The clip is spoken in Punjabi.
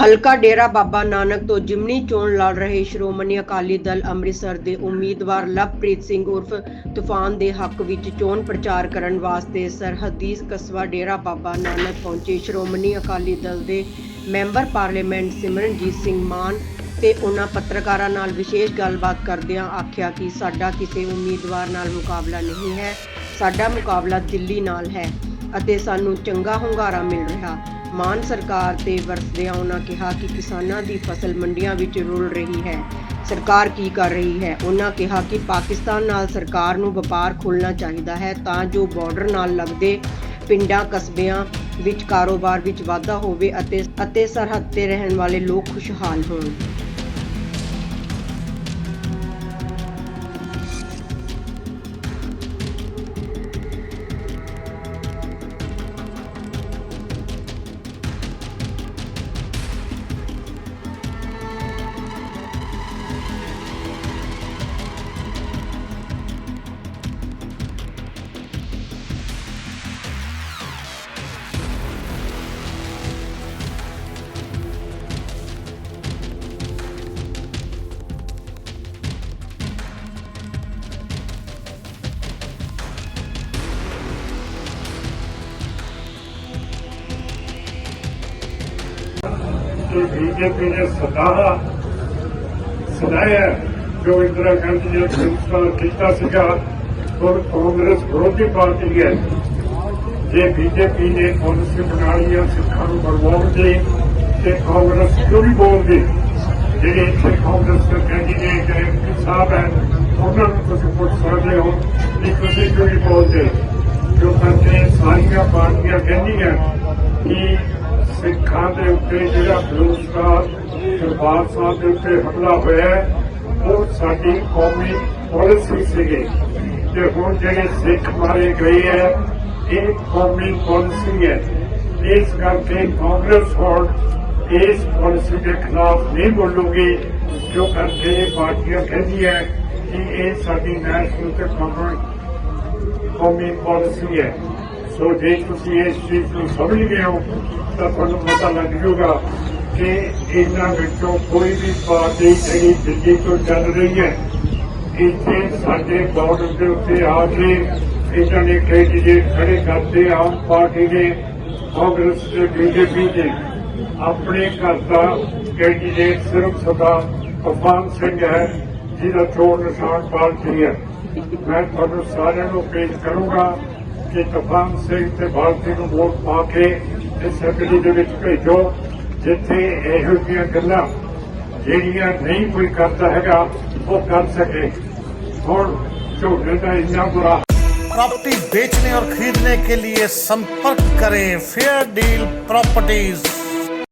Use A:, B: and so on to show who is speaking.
A: ਹਲਕਾ ਡੇਰਾ ਬਾਬਾ ਨਾਨਕ ਤੋਂ ਜਿਮਨੀ ਚੋਣ ਲੜ ਰਹੇ ਸ਼੍ਰੋਮਣੀ ਅਕਾਲੀ ਦਲ ਅੰਮ੍ਰਿਤਸਰ ਦੇ ਉਮੀਦਵਾਰ ਲਵਪ੍ਰੀਤ ਸਿੰਘ ਉਰਫ ਤੂਫਾਨ ਦੇ ਹੱਕ ਵਿੱਚ ਚੋਣ ਪ੍ਰਚਾਰ ਕਰਨ ਵਾਸਤੇ ਸਰਹੱਦੀ ਕਸਬਾ ਡੇਰਾ ਬਾਬਾ ਨਾਨਕ ਪਹੁੰਚੇ। ਸ਼੍ਰੋਮਣੀ ਅਕਾਲੀ ਦਲ ਦੇ ਮੈਂਬਰ ਪਾਰਲੀਮੈਂਟ ਸਿਮਰਨਜੀਤ ਸਿੰਘ ਮਾਨ ਤੇ ਉਹਨਾਂ ਪੱਤਰਕਾਰਾਂ ਨਾਲ ਵਿਸ਼ੇਸ਼ ਗੱਲਬਾਤ ਕਰਦਿਆਂ ਆਖਿਆ ਕਿ ਸਾਡਾ ਕਿਸੇ ਉਮੀਦਵਾਰ ਨਾਲ ਮੁਕਾਬਲਾ ਨਹੀਂ ਹੈ, ਸਾਡਾ ਮੁਕਾਬਲਾ ਦਿੱਲੀ ਨਾਲ ਹੈ ਅਤੇ ਸਾਨੂੰ ਚੰਗਾ ਹੁੰਗਾਰਾ ਮਿਲ ਰਿਹਾ। ਮਾਨ ਸਰਕਾਰ ਤੇ ਵਰਸਦਿਆਂ ਉਹਨਾਂ ਕਿਹਾ ਕਿ ਕਿਸਾਨਾਂ ਦੀ ਫਸਲ ਮੰਡੀਆਂ ਵਿੱਚ ਰੁਲ ਰਹੀ ਹੈ। ਸਰਕਾਰ ਕੀ ਕਰ ਰਹੀ ਹੈ? ਉਹਨਾਂ ਕਿਹਾ ਕਿ ਪਾਕਿਸਤਾਨ ਨਾਲ ਸਰਕਾਰ ਨੂੰ ਵਪਾਰ ਖੋਲ੍ਹਣਾ ਚਾਹੀਦਾ ਹੈ ਤਾਂ ਜੋ ਬਾਰਡਰ ਨਾਲ ਲੱਗਦੇ ਪਿੰਡਾਂ, ਕਸਬਿਆਂ ਵਿੱਚ ਕਾਰੋਬਾਰ ਵਿੱਚ ਵਾਧਾ ਹੋਵੇ ਅਤੇ ਅਤੇ ਸਰਹੱਦ ਤੇ ਰਹਿਣ ਵਾਲੇ ਲੋਕ ਖੁਸ਼ਹਾਲ ਹੋਣ।
B: ਕਿ ਬੀਜੇਪੀ ਨੇ ਸਦਾ ਸਦਾਇਆ ਜੋ ਇੰਦਰਾ ਗਾਂਧੀ ਨੇ ਸੰਸਕਾਰ ਕੀਤਾ ਸੀਗਾ ਔਰ ਕਾਂਗਰਸ ਵਿਰੋਧੀ ਪਾਰਟੀ ਹੈ। ਜੇ ਬੀਜੇਪੀ ਨੇ ਪਾਲਿਸੀ ਬਣਾ ਲਈ ਹੈ ਸਿੱਖਾਂ ਨੂੰ ਬਰਬਾਦ ਦੀ ਤੇ ਕਾਂਗਰਸ ਕਿਉਂ ਨਹੀਂ ਬੋਲਦੀ? ਜਿਹੜੇ ਇੱਥੇ ਕਾਂਗਰਸ ਦੇ ਕੈਂਡੀਡੇਟ ਹੈ ਐਮਪੀ ਸਾਹਿਬ ਹੈ, ਉਹਨਾਂ ਨੂੰ ਤੁਸੀਂ ਪੁੱਛ ਸਕਦੇ ਹੋ ਕਿ ਤੁਸੀਂ ਕਿਉਂ ਨਹੀਂ ਬੋਲਦੇ? ਜੋ ਕਿਉਂਕਿ ਸਾਰੀਆਂ ਪਾਰਟੀਆਂ ਕਹਿੰਦੀਆਂ ਕਿ ਸਿੱਖਾਂ ਦੇ ਉੱਤੇ ਜਿਹੜਾ ਬਲੂਸਟਾਰ ਦਰਬਾਰ ਸਾਹਿਬ ਦੇ ਉੱਤੇ ਹਮਲਾ ਹੋਇਆ ਉਹ ਸਾਡੀ ਕੌਮੀ ਪਾਲਿਸੀ ਸੀਗੀ। ਤੇ ਹੁਣ ਜਿਹੜੇ ਸਿੱਖ ਮਾਰੇ ਗਏ ਹੈ, ਇਹ ਕੌਮੀ ਪਾਲਿਸੀ ਹੈ। ਇਸ ਕਰਕੇ ਕਾਂਗਰਸ ਹੁਣ ਇਸ ਪਾਲਿਸੀ ਦੇ ਖਿਲਾਫ ਨਹੀਂ ਬੋਲੂਗੀ, ਜੋ ਕਰਕੇ ਇਹ ਪਾਰਟੀਆਂ ਕਹਿੰਦੀਆਂ ਕਿ ਇਹ ਸਾਡੀ ਨੈਸ਼ਨਲ ਤੇ ਕੌਮੀ ਕੌਮੀ ਪਾਲਿਸੀ ਹੈ। ਸੋ ਜੇ ਤੁਸੀਂ ਇਸ ਚੀਜ਼ ਨੂੰ ਸਮਝ ਗਏ ਹੋ, ਤਾਂ ਤੁਹਾਨੂੰ ਪਤਾ ਲੱਗ ਜਾਊਗਾ ਕਿ ਇਹਨਾਂ ਵਿੱਚੋਂ ਕੋਈ ਵੀ ਪਾਰਟੀ ਜਿਹੜੀ ਦਿੱਲੀ ਤੋਂ ਚੱਲ ਰਹੀ ਹੈ, ਇੱਥੇ ਸਾਡੇ ਬਾਰਡਰ ਦੇ ਉੱਤੇ ਆ ਕੇ ਇਹਨਾਂ ਨੇ ਕੈਂਡੀਡੇਟ ਖੜੇ ਕਰਦੇ ਆਮ ਪਾਰਟੀ ਦੇ, ਕਾਂਗਰਸ ਤੇ ਬੀਜੇਪੀ ਦੇ, ਆਪਣੇ ਘਰ ਦਾ ਕੈਂਡੀਡੇਟ ਸਿਰਫ ਸਦਾ ਕਪਾਨ ਸਿੰਘ ਹੈ, ਜਿਹਦਾ ਚੋਣ ਨਿਸ਼ਾਨ ਪਾਰਟੀ ਹੈ। ਮੈਂ ਤੁਹਾਨੂੰ ਸਾਰਿਆਂ ਨੂੰ ਪੇਸ਼ ਕਰੂੰਗਾ। ਕਿ ਕਪਾਨ ਸਿੰਘ ਤੇ ਭਾਰਤੀ ਨੂੰ ਵੋਟ ਪਾ ਕੇ ਅਸੈਂਬਲੀ ਦੇ ਵਿੱਚ ਭੇਜੋ ਜਿੱਥੇ ਇਹੋ ਜਿਹੀਆਂ ਗੱਲਾਂ ਜਿਹੜੀਆਂ ਨਹੀਂ ਕੋਈ ਕਰਦਾ ਹੈਗਾ ਉਹ ਕਰ ਸਕੇ ਹੁਣ ਝੋਨੇ ਦਾ ਇੰਨਾ ਬੁਰਾ
C: प्रॉपर्टी बेचने और खरीदने के लिए संपर्क करें फेयर डील प्रॉपर्टीज